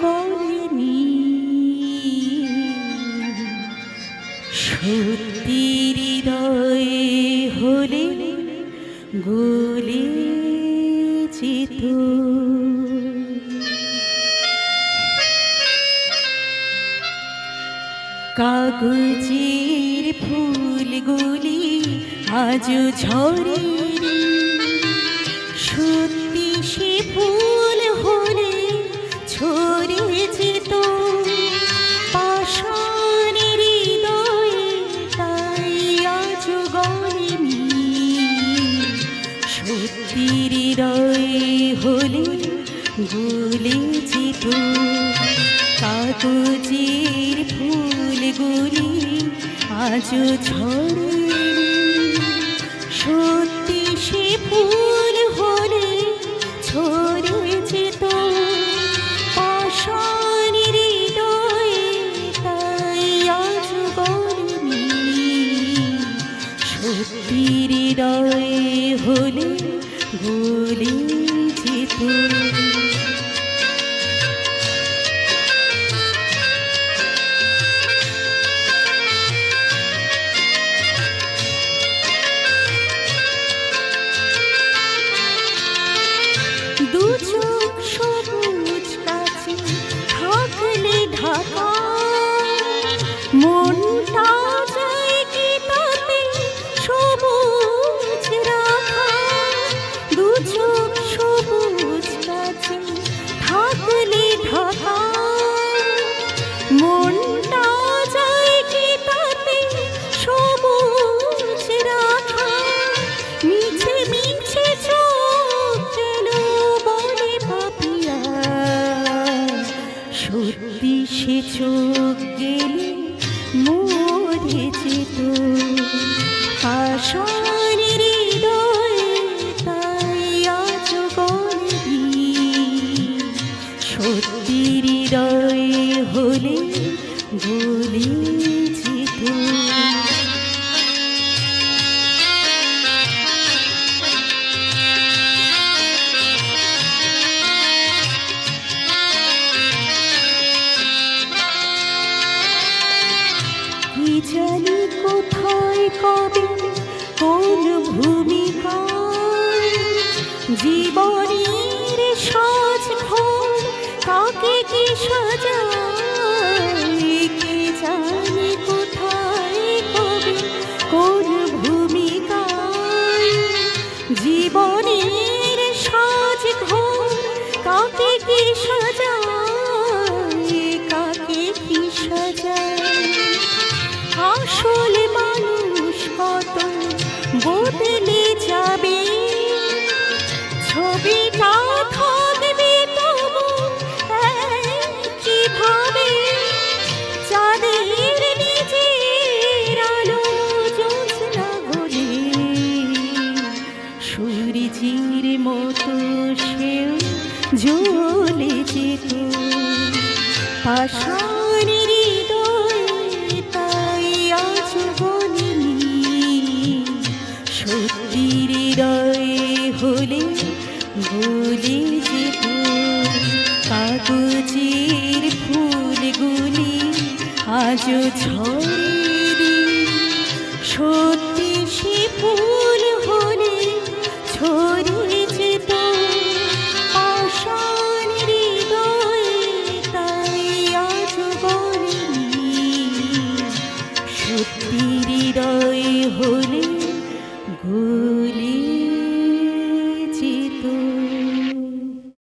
গলেনি সত্যি হৃদয়ে হলে গলে যেত কাগজের ফুলগুলি আজও ঝরে সত্যি সে ফুল হলে ছড়ে যেত। হৃদয়ে তাই গলে যেত কাগজের ফুলগুলি আজও ঝরে সত্যি সে ফুল হলে ছড়ে যেত। সত্যি হলে গলে যেত। কথা সে চোখ গেলে মরে যেত পাষাণের হৃদয়ে তাই হলে গলে যেত জানি কোথায় কবে কোন ভূমিকা জীবনের সাজ কাকে কি সাজায় বদলে যাবে। ছবিটা থাকবে তবু কীভাবে চাঁদের নিজের আলো সূর্যের মতো সেও জ্বলে যেত পাষাণের আজও ছড়ে সত্যি সে হলে ছড়িয়ে যেত আশান তাই আজ বলি সত্যি হৃদয় হয়ে